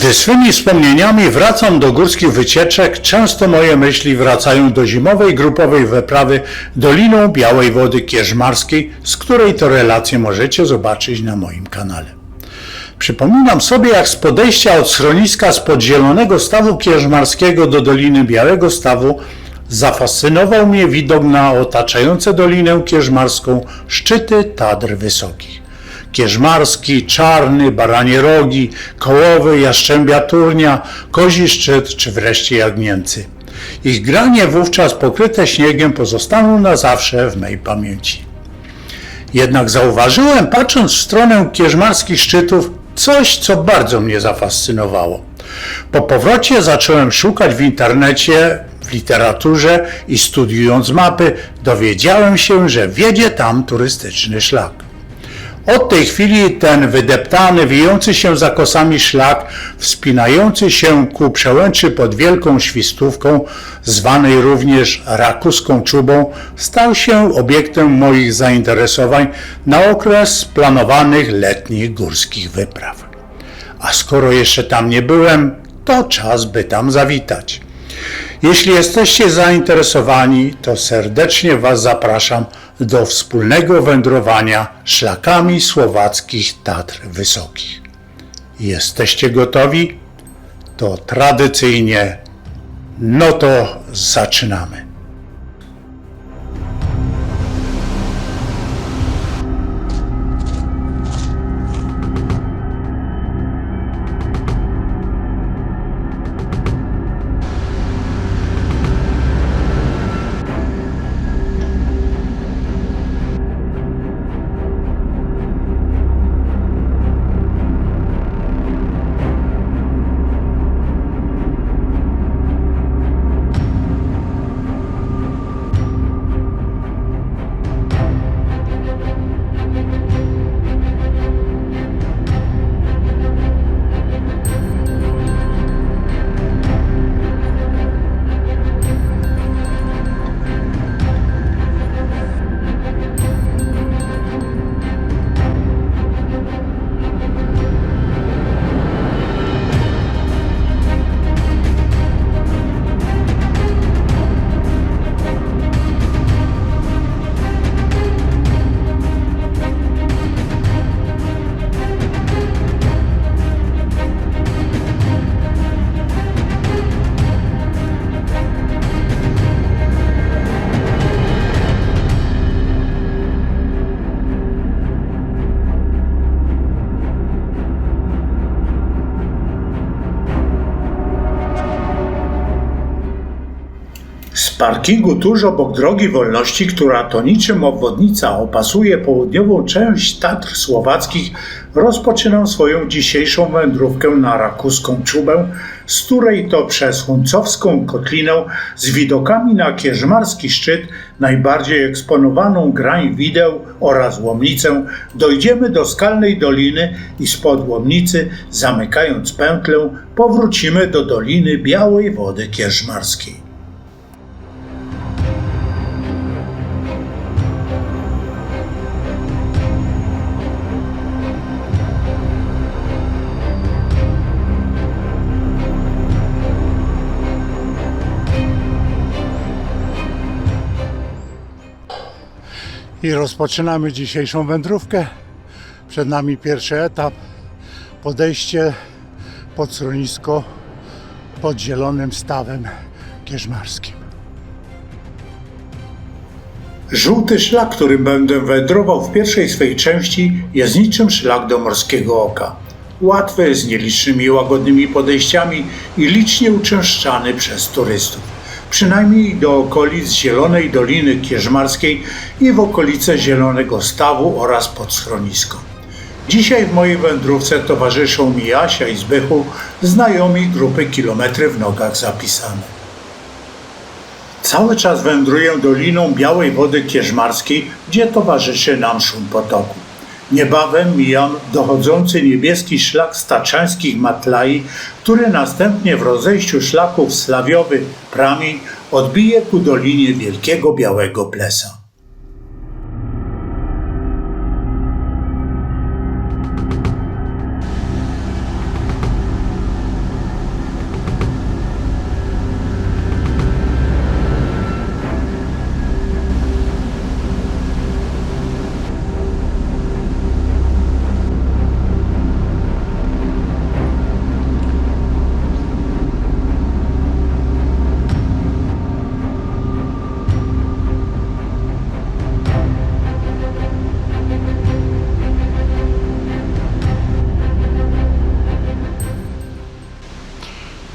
Gdy swymi wspomnieniami wracam do górskich wycieczek, często moje myśli wracają do zimowej grupowej wyprawy Doliną Białej Wody Kierzmarskiej, z której to relacje możecie zobaczyć na moim kanale. Przypominam sobie, jak z podejścia od schroniska spod Zielonego Stawu Kierzmarskiego do Doliny Białego Stawu zafascynował mnie widok na otaczające Dolinę Kierzmarską szczyty Tatr Wysokich. Kierzmarski, Czarny, Baranie Rogi, Kołowy, Jaszczębia Turnia, Kozi Szczyt czy wreszcie Jagnięcy. Ich granie wówczas pokryte śniegiem pozostaną na zawsze w mej pamięci. Jednak zauważyłem, patrząc w stronę kierzmarskich szczytów, coś, co bardzo mnie zafascynowało. Po powrocie zacząłem szukać w internecie, w literaturze i studiując mapy, dowiedziałem się, że wiedzie tam turystyczny szlak. Od tej chwili ten wydeptany, wijący się za kosami szlak, wspinający się ku przełęczy pod Wielką Świstówką, zwanej również Rakuską Czubą, stał się obiektem moich zainteresowań na okres planowanych letnich górskich wypraw. A skoro jeszcze tam nie byłem, to czas by tam zawitać. Jeśli jesteście zainteresowani, to serdecznie Was zapraszam do wspólnego wędrowania szlakami słowackich Tatr Wysokich. Jesteście gotowi? To tradycyjnie, no to zaczynamy. Parkingu tuż obok drogi wolności, która to niczym obwodnica opasuje południową część Tatr Słowackich, rozpoczynam swoją dzisiejszą wędrówkę na Rakuską Czubę, z której to przez Huncowską Kotlinę z widokami na Kierzmarski Szczyt, najbardziej eksponowaną grań wideł oraz Łomnicę, dojdziemy do Skalnej Doliny i spod Łomnicy, zamykając pętlę, powrócimy do Doliny Białej Wody Kierzmarskiej. I rozpoczynamy dzisiejszą wędrówkę. Przed nami pierwszy etap. Podejście pod schronisko pod Zielonym Stawem Kierzmarskim. Żółty szlak, którym będę wędrował w pierwszej swej części, jest niczym szlak do morskiego oka. Łatwy, z nielicznymi łagodnymi podejściami i licznie uczęszczany przez turystów przynajmniej do okolic Zielonej Doliny Kierzmarskiej i w okolice Zielonego Stawu oraz pod schronisko. Dzisiaj w mojej wędrówce towarzyszą mi Asia i Zbychu, znajomi grupy Kilometry w Nogach zapisane. Cały czas wędruję doliną Białej Wody Kierzmarskiej, gdzie towarzyszy nam szum potoku. Niebawem mijam dochodzący niebieski szlak staczańskich matlai, który następnie w rozejściu szlaków Slawiowy Pramień odbije ku dolinie Wielkiego Białego Plesa.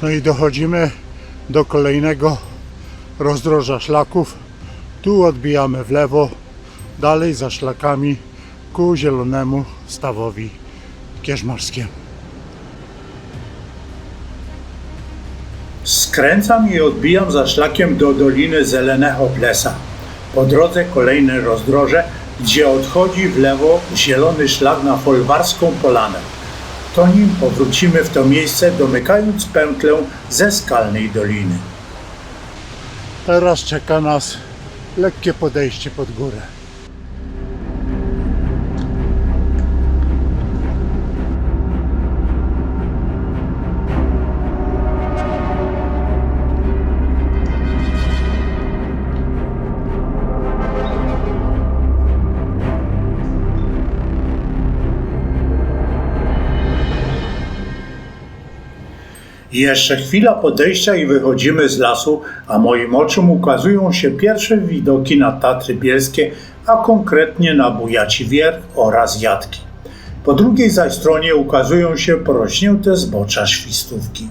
No i dochodzimy do kolejnego rozdroża szlaków. Tu odbijamy w lewo, dalej za szlakami ku zielonemu stawowi kierzmarskiemu. Skręcam i odbijam za szlakiem do Doliny Zelenego Plesa. Po drodze kolejne rozdroże, gdzie odchodzi w lewo zielony szlak na Folwarską Polanę. To nim powrócimy w to miejsce, domykając pętlę ze skalnej doliny. Teraz czeka nas lekkie podejście pod górę. Jeszcze chwila podejścia i wychodzimy z lasu, a moim oczom ukazują się pierwsze widoki na Tatry Bielskie, a konkretnie na Bujaci Wierch oraz Jatki. Po drugiej zaś stronie ukazują się porośnięte zbocza świstówki.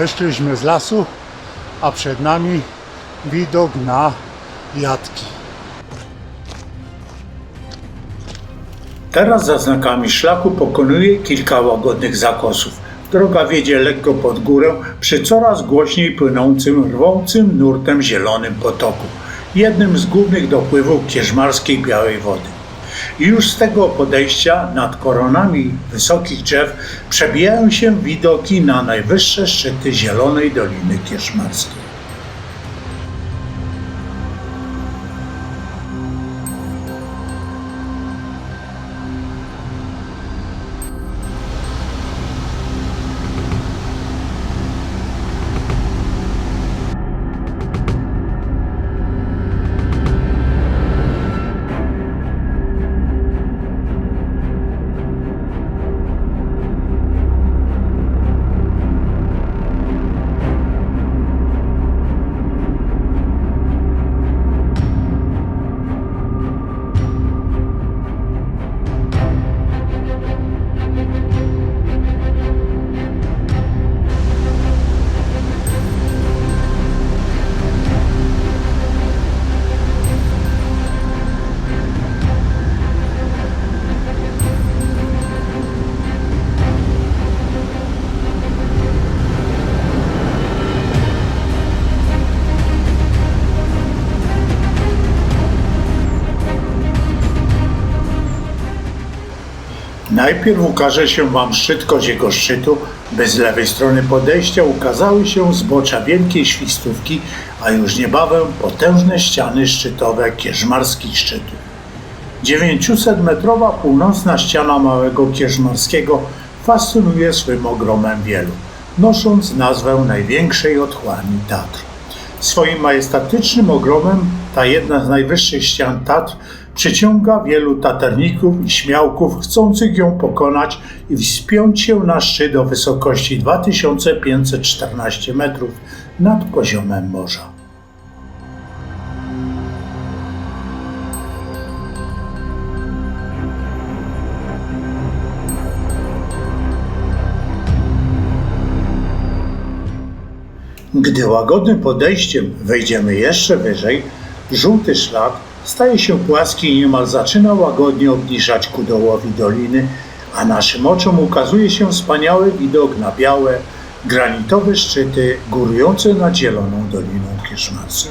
Wyszliśmy z lasu, a przed nami widok na jatki. Teraz za znakami szlaku pokonuje kilka łagodnych zakosów. Droga wiedzie lekko pod górę przy coraz głośniej płynącym, rwącym nurtem zielonym potoku, jednym z głównych dopływów kierzmarskiej Białej Wody. I już z tego podejścia nad koronami wysokich drzew przebijają się widoki na najwyższe szczyty Zielonej Doliny Kierzmarskiej. Najpierw ukaże się Wam szczyt koziego szczytu, by z lewej strony podejścia ukazały się zbocza wielkiej świstówki, a już niebawem potężne ściany szczytowe kierzmarskich szczytów. 900-metrowa północna ściana Małego Kierzmarskiego fascynuje swym ogromem wielu, nosząc nazwę największej otchłani Tatr. Swoim majestatycznym ogromem ta jedna z najwyższych ścian Tatr przyciąga wielu taterników i śmiałków chcących ją pokonać i wspiąć się na szczyt do wysokości 2514 metrów nad poziomem morza. Gdy łagodnym podejściem wejdziemy jeszcze wyżej, żółty szlak staje się płaski i niemal zaczyna łagodnie obniżać ku dołowi doliny, a naszym oczom ukazuje się wspaniały widok na białe, granitowe szczyty górujące nad zieloną doliną kierzmarską.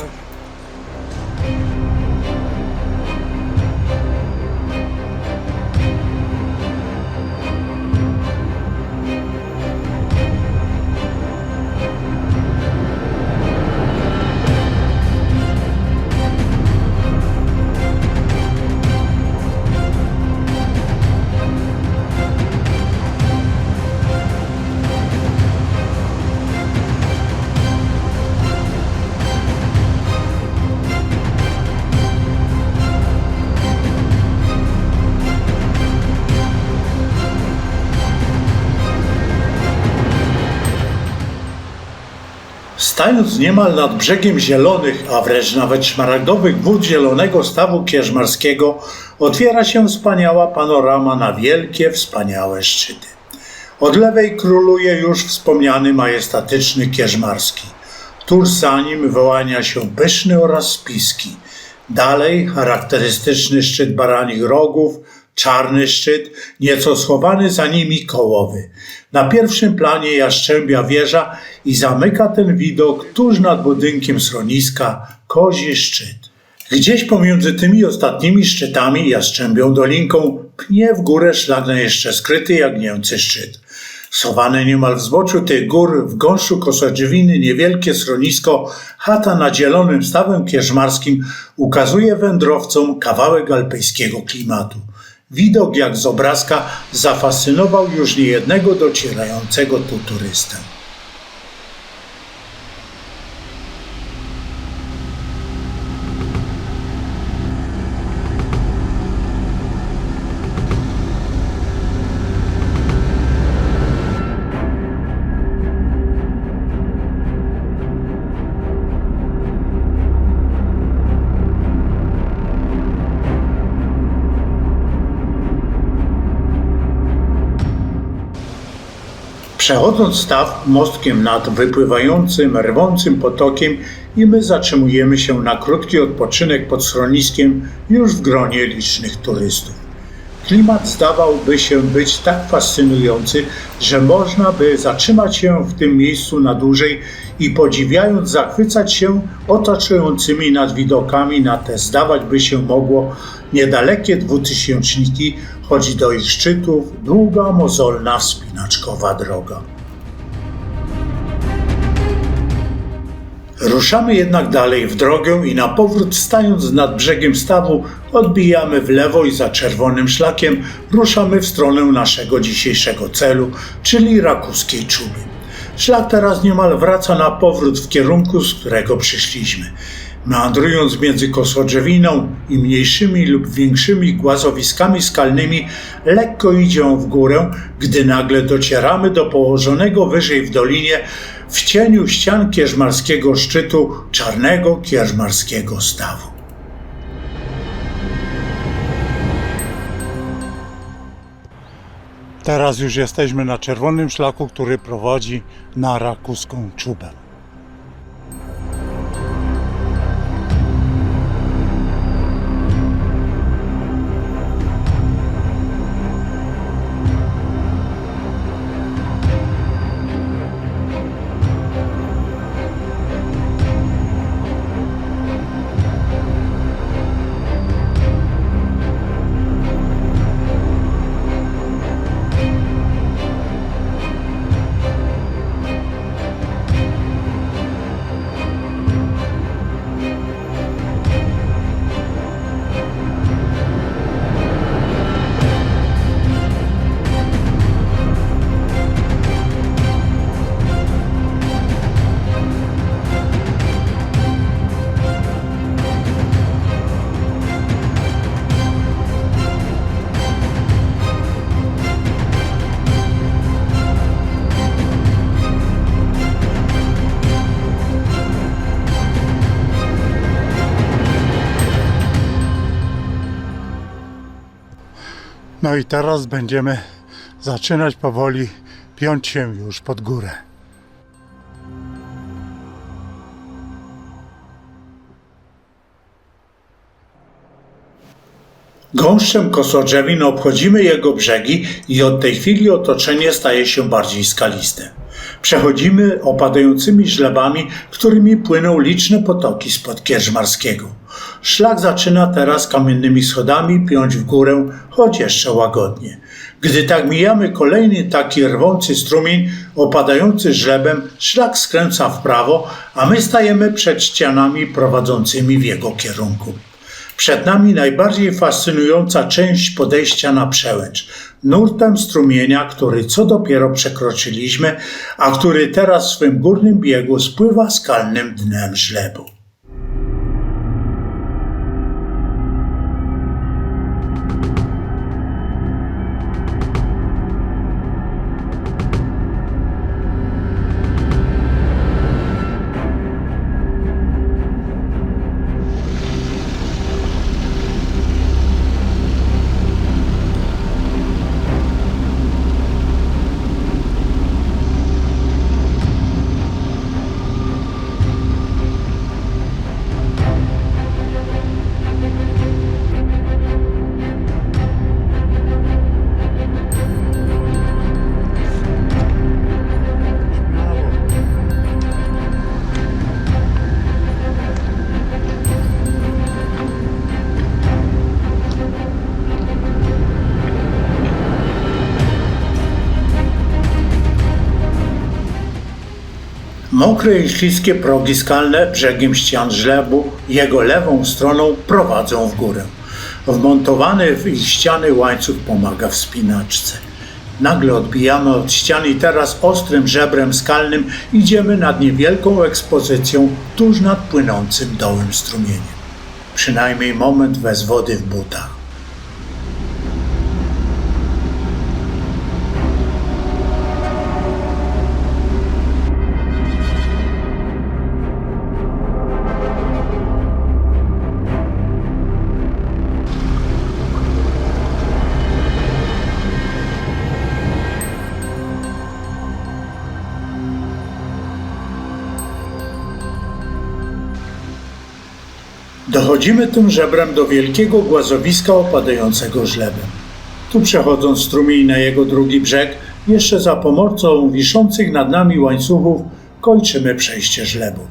Stając niemal nad brzegiem zielonych, a wręcz nawet szmaragdowych wód zielonego stawu kierzmarskiego, otwiera się wspaniała panorama na wielkie, wspaniałe szczyty. Od lewej króluje już wspomniany majestatyczny Kierzmarski. Tuż za nim wyłania się Pyszny oraz Spiski. Dalej charakterystyczny szczyt Baranich Rogów, czarny szczyt, nieco schowany za nimi kołowy. Na pierwszym planie jaszczębia wieża i zamyka ten widok tuż nad budynkiem schroniska Kozi Szczyt. Gdzieś pomiędzy tymi ostatnimi szczytami i Jastrzębią Dolinką pnie w górę szlak na jeszcze skryty jagnięcy szczyt. Schowane niemal w zboczu tych gór, w gąszczu kosodziewiny, niewielkie schronisko, chata nad zielonym stawem kierzmarskim ukazuje wędrowcom kawałek alpejskiego klimatu. Widok jak z obrazka zafascynował już niejednego docierającego tu turystę. Przechodząc staw mostkiem nad wypływającym, rwącym potokiem i my zatrzymujemy się na krótki odpoczynek pod schroniskiem już w gronie licznych turystów. Klimat zdawałby się być tak fascynujący, że można by zatrzymać się w tym miejscu na dłużej i podziwiając zachwycać się otaczającymi nad widokami na te zdawać by się mogło niedalekie dwutysięczniki, choć do ich szczytów długa, mozolna, wspinaczkowa droga. Ruszamy jednak dalej w drogę i na powrót stając nad brzegiem stawu odbijamy w lewo i za czerwonym szlakiem ruszamy w stronę naszego dzisiejszego celu, czyli Rakuskiej Czuby. Szlak teraz niemal wraca na powrót w kierunku, z którego przyszliśmy. Meandrując między kosodrzewiną i mniejszymi lub większymi głazowiskami skalnymi, lekko idzie w górę, gdy nagle docieramy do położonego wyżej w dolinie w cieniu ścian kierzmarskiego szczytu czarnego kierzmarskiego stawu. Teraz już jesteśmy na czerwonym szlaku, który prowadzi na Rakuską Czubę. No i teraz będziemy zaczynać powoli piąć się już pod górę. Gąszczem kosodrzewin obchodzimy jego brzegi i od tej chwili otoczenie staje się bardziej skaliste. Przechodzimy opadającymi żlebami, którymi płyną liczne potoki spod Kierzmarskiego. Szlak zaczyna teraz kamiennymi schodami piąć w górę, choć jeszcze łagodnie. Gdy tak mijamy kolejny taki rwący strumień opadający żlebem, szlak skręca w prawo, a my stajemy przed ścianami prowadzącymi w jego kierunku. Przed nami najbardziej fascynująca część podejścia na przełęcz. Nurtem strumienia, który co dopiero przekroczyliśmy, a który teraz w swym górnym biegu spływa skalnym dnem żlebu. Mokre i śliskie progi skalne brzegiem ścian żlebu jego lewą stroną prowadzą w górę. Wmontowany w ich ściany łańcuch pomaga wspinaczce. Nagle odbijamy od ścian i teraz ostrym żebrem skalnym idziemy nad niewielką ekspozycją tuż nad płynącym dołem strumieniem. Przynajmniej moment bez wody w butach. Dochodzimy tym żebrem do wielkiego głazowiska opadającego żlebem. Tu przechodząc strumień na jego drugi brzeg, jeszcze za pomocą wiszących nad nami łańcuchów kończymy przejście żlebu.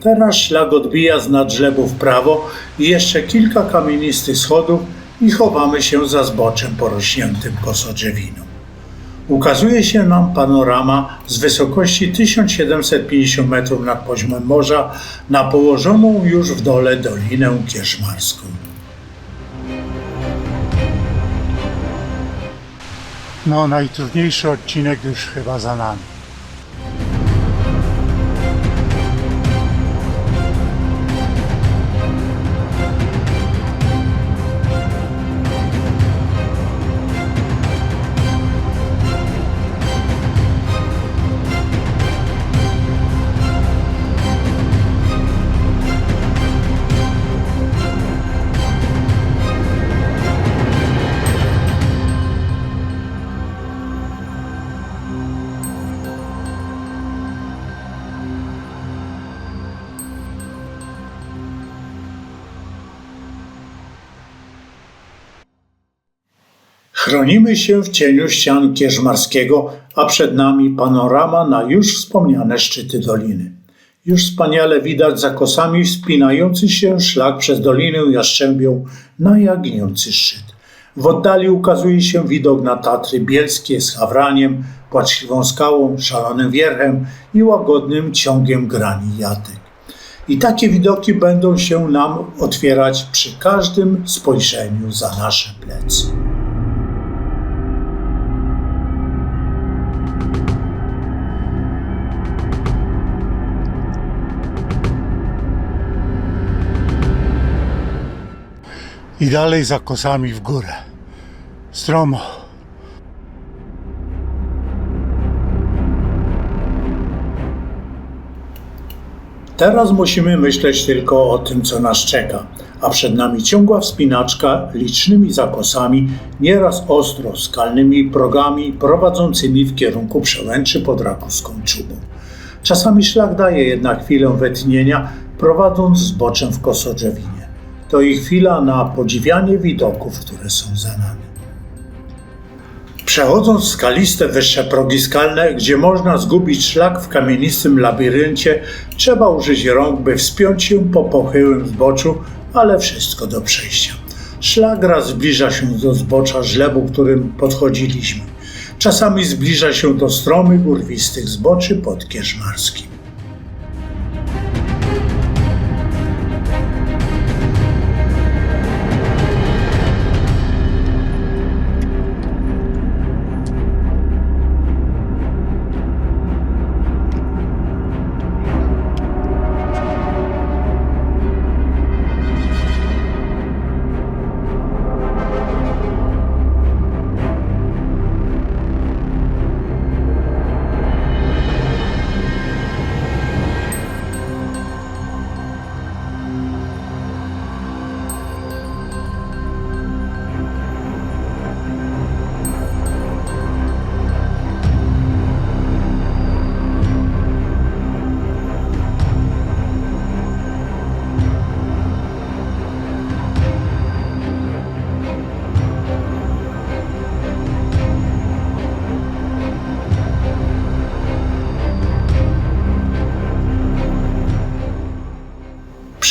Teraz szlak odbija z nad żlebu w prawo i jeszcze kilka kamienistych schodów i chowamy się za zboczem porośniętym kosodrzewiną. Ukazuje się nam panorama z wysokości 1750 metrów nad poziomem morza na położoną już w dole Dolinę Kierzmarską. No, najtrudniejszy odcinek już chyba za nami. Chronimy się w cieniu ścian Kierzmarskiego, a przed nami panorama na już wspomniane szczyty doliny. Już wspaniale widać za kosami wspinający się szlak przez Dolinę Jaszczębią na Jagniący szczyt. W oddali ukazuje się widok na Tatry Bielskie z Hawraniem, płaczliwą skałą, szalonym wierchem i łagodnym ciągiem grani jatek. I takie widoki będą się nam otwierać przy każdym spojrzeniu za nasze plecy. I dalej za kosami w górę. Stromo. Teraz musimy myśleć tylko o tym, co nas czeka, a przed nami ciągła wspinaczka licznymi zakosami, nieraz ostro skalnymi progami prowadzącymi w kierunku przełęczy pod Rakowską Czubą. Czasami szlak daje jednak chwilę wetnienia, prowadząc zboczem w kosodrzewinie. To i chwila na podziwianie widoków, które są za nami. Przechodząc skaliste wyższe progi skalne, gdzie można zgubić szlak w kamienistym labiryncie, trzeba użyć rąk, by wspiąć się po pochyłym zboczu, ale wszystko do przejścia. Szlak raz zbliża się do zbocza żlebu, którym podchodziliśmy. Czasami zbliża się do stromych, urwistych zboczy pod Kierzmarskim.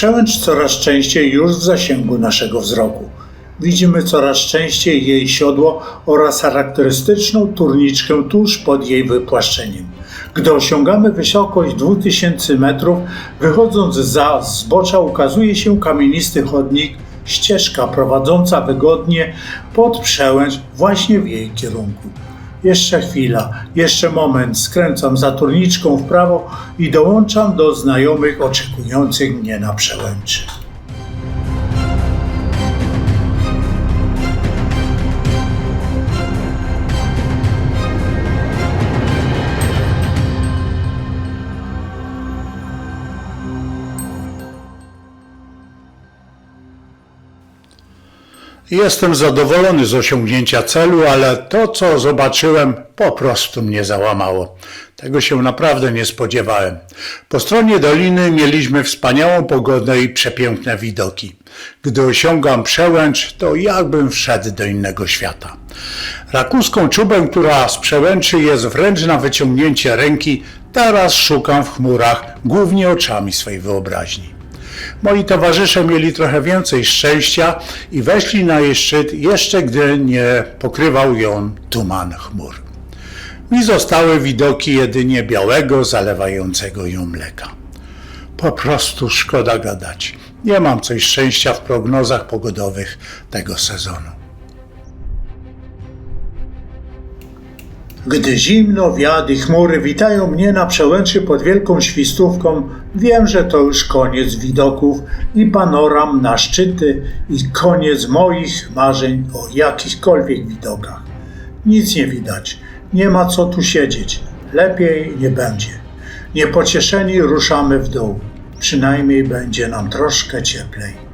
Przełęcz coraz częściej już w zasięgu naszego wzroku. Widzimy coraz częściej jej siodło oraz charakterystyczną turniczkę tuż pod jej wypłaszczeniem. Gdy osiągamy wysokość 2000 metrów, wychodząc za zbocza ukazuje się kamienisty chodnik, ścieżka prowadząca wygodnie pod przełęcz właśnie w jej kierunku. Jeszcze chwila, jeszcze moment, skręcam za turniczką w prawo i dołączam do znajomych oczekujących mnie na przełęczy. Jestem zadowolony z osiągnięcia celu, ale to, co zobaczyłem, po prostu mnie załamało. Tego się naprawdę nie spodziewałem. Po stronie doliny mieliśmy wspaniałą pogodę i przepiękne widoki. Gdy osiągam przełęcz, to jakbym wszedł do innego świata. Rakuską czubę, która z przełęczy jest wręcz na wyciągnięcie ręki, teraz szukam w chmurach, głównie oczami swej wyobraźni. Moi towarzysze mieli trochę więcej szczęścia i weszli na jej szczyt jeszcze gdy nie pokrywał ją tuman chmur. Mi zostały widoki jedynie białego, zalewającego ją mleka. Po prostu szkoda gadać. Nie mam coś szczęścia w prognozach pogodowych tego sezonu. Gdy zimno, wiatr i chmury witają mnie na przełęczy pod wielką świstówką, wiem, że to już koniec widoków i panoram na szczyty i koniec moich marzeń o jakichkolwiek widokach. Nic nie widać, nie ma co tu siedzieć, lepiej nie będzie. Niepocieszeni ruszamy w dół, przynajmniej będzie nam troszkę cieplej.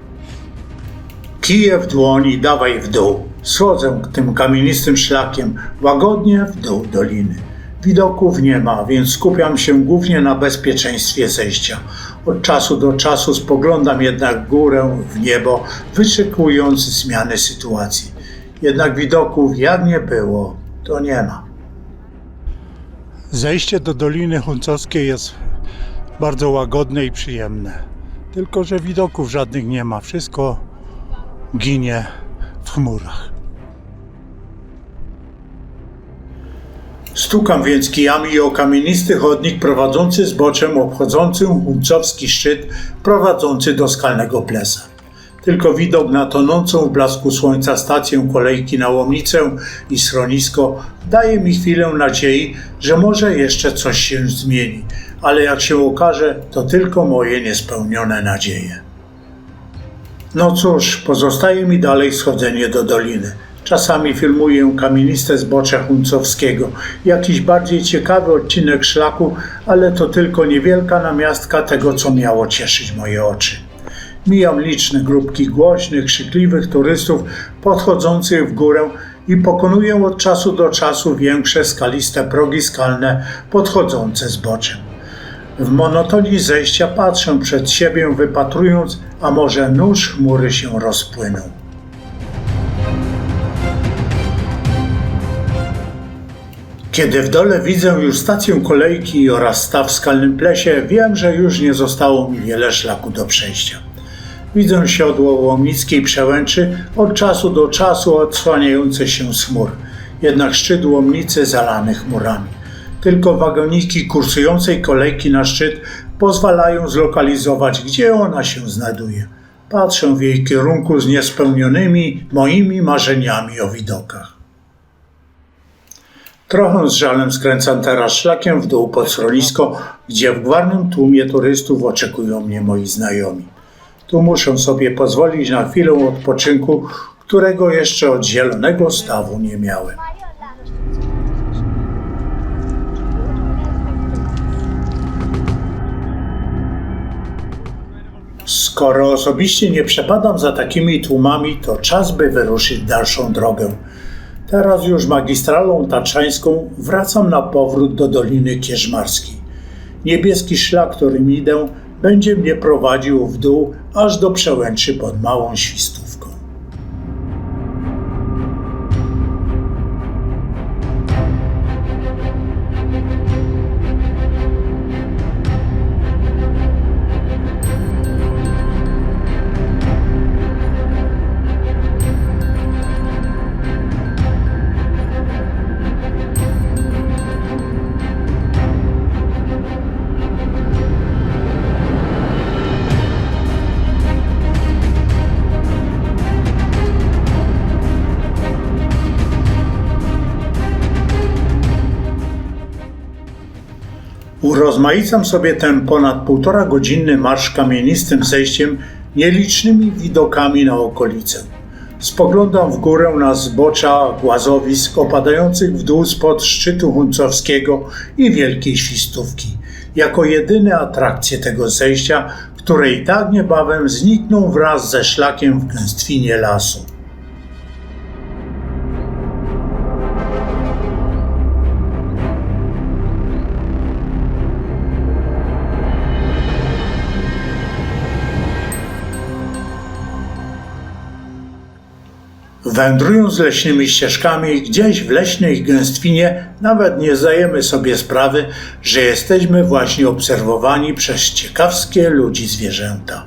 Kije w dłoni, dawaj w dół. Schodzę tym kamienistym szlakiem, łagodnie w dół doliny. Widoków nie ma, więc skupiam się głównie na bezpieczeństwie zejścia. Od czasu do czasu spoglądam jednak górę, w niebo, wyczekując zmiany sytuacji. Jednak widoków jak nie było, to nie ma. Zejście do Doliny Huncowskiej jest bardzo łagodne i przyjemne. Tylko, że widoków żadnych nie ma. Wszystko ginie w chmurach. Stukam więc kijami o kamienisty chodnik prowadzący zboczem obchodzącym Huncowski szczyt prowadzący do skalnego plesa. Tylko widok na tonącą w blasku słońca stację kolejki na Łomnicę i schronisko daje mi chwilę nadziei, że może jeszcze coś się zmieni, ale jak się okaże, to tylko moje niespełnione nadzieje. No cóż, pozostaje mi dalej schodzenie do doliny. Czasami filmuję kamieniste zbocze Huncowskiego, jakiś bardziej ciekawy odcinek szlaku, ale to tylko niewielka namiastka tego, co miało cieszyć moje oczy. Mijam liczne grupki głośnych, krzykliwych turystów podchodzących w górę i pokonuję od czasu do czasu większe skaliste progi skalne podchodzące zboczem. W monotonii zejścia patrzę przed siebie, wypatrując, a może nóż chmury się rozpłynął. Kiedy w dole widzę już stację kolejki oraz staw w skalnym plesie, wiem, że już nie zostało mi wiele szlaku do przejścia. Widzę siodło łomnickiej przełęczy od czasu do czasu odsłaniające się z chmur, jednak szczyt łomnicy zalany chmurami. Tylko wagoniki kursującej kolejki na szczyt pozwalają zlokalizować, gdzie ona się znajduje. Patrzę w jej kierunku z niespełnionymi moimi marzeniami o widokach. Trochę z żalem skręcam teraz szlakiem w dół pod schronisko, gdzie w gwarnym tłumie turystów oczekują mnie moi znajomi. Tu muszę sobie pozwolić na chwilę odpoczynku, którego jeszcze od zielonego stawu nie miałem. Skoro osobiście nie przepadam za takimi tłumami, to czas by wyruszyć dalszą drogę. Teraz już magistralą tatrzańską wracam na powrót do Doliny Kierzmarskiej. Niebieski szlak, którym idę, będzie mnie prowadził w dół aż do przełęczy pod Małą Świstówką. Urozmaicam sobie ten ponad półtora godzinny marsz kamienistym zejściem nielicznymi widokami na okolice. Spoglądam w górę na zbocza głazowisk opadających w dół spod szczytu Huncowskiego i Wielkiej Świstówki, jako jedyne atrakcje tego zejścia, które i tak niebawem znikną wraz ze szlakiem w gęstwinie lasu. Wędrując leśnymi ścieżkami, gdzieś w leśnej gęstwinie, nawet nie zdajemy sobie sprawy, że jesteśmy właśnie obserwowani przez ciekawskie ludzi zwierzęta.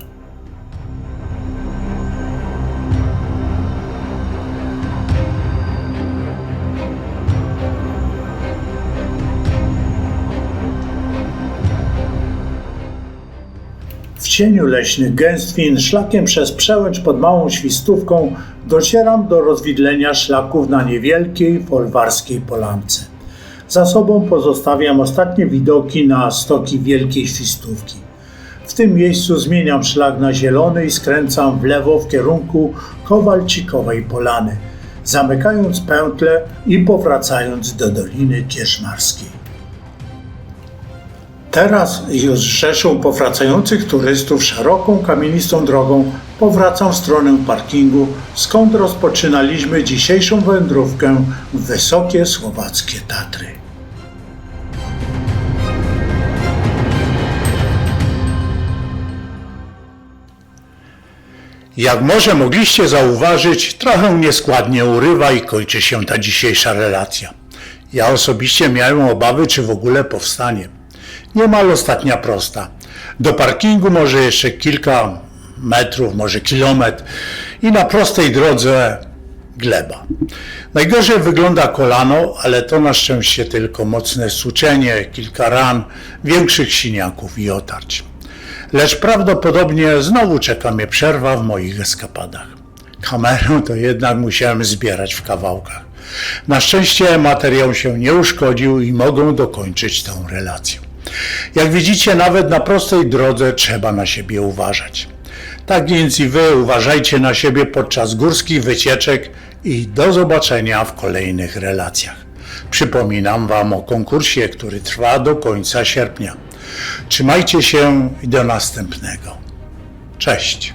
W cieniu leśnych gęstwin, szlakiem przez przełęcz pod Małą Świstówką, docieram do rozwidlenia szlaków na niewielkiej folwarskiej polance. Za sobą pozostawiam ostatnie widoki na stoki Wielkiej Świstówki. W tym miejscu zmieniam szlak na zielony i skręcam w lewo w kierunku Kowalcikowej Polany, zamykając pętlę i powracając do Doliny Kierzmarskiej. Teraz już rzeszą powracających turystów szeroką kamienistą drogą powracam w stronę parkingu, skąd rozpoczynaliśmy dzisiejszą wędrówkę w wysokie słowackie Tatry. Jak może mogliście zauważyć, trochę nieskładnie urywa i kończy się ta dzisiejsza relacja. Ja osobiście miałem obawy, czy w ogóle powstanie. Niemal ostatnia prosta. Do parkingu może jeszcze kilka metrów, może kilometr i na prostej drodze gleba. Najgorzej wygląda kolano, ale to na szczęście tylko mocne suczenie, kilka ran, większych siniaków i otarć. Lecz prawdopodobnie znowu czeka mnie przerwa w moich eskapadach. Kamerę to jednak musiałem zbierać w kawałkach. Na szczęście materiał się nie uszkodził i mogą dokończyć tę relację. Jak widzicie, nawet na prostej drodze trzeba na siebie uważać. Tak więc i wy uważajcie na siebie podczas górskich wycieczek i do zobaczenia w kolejnych relacjach. Przypominam Wam o konkursie, który trwa do końca sierpnia. Trzymajcie się i do następnego. Cześć.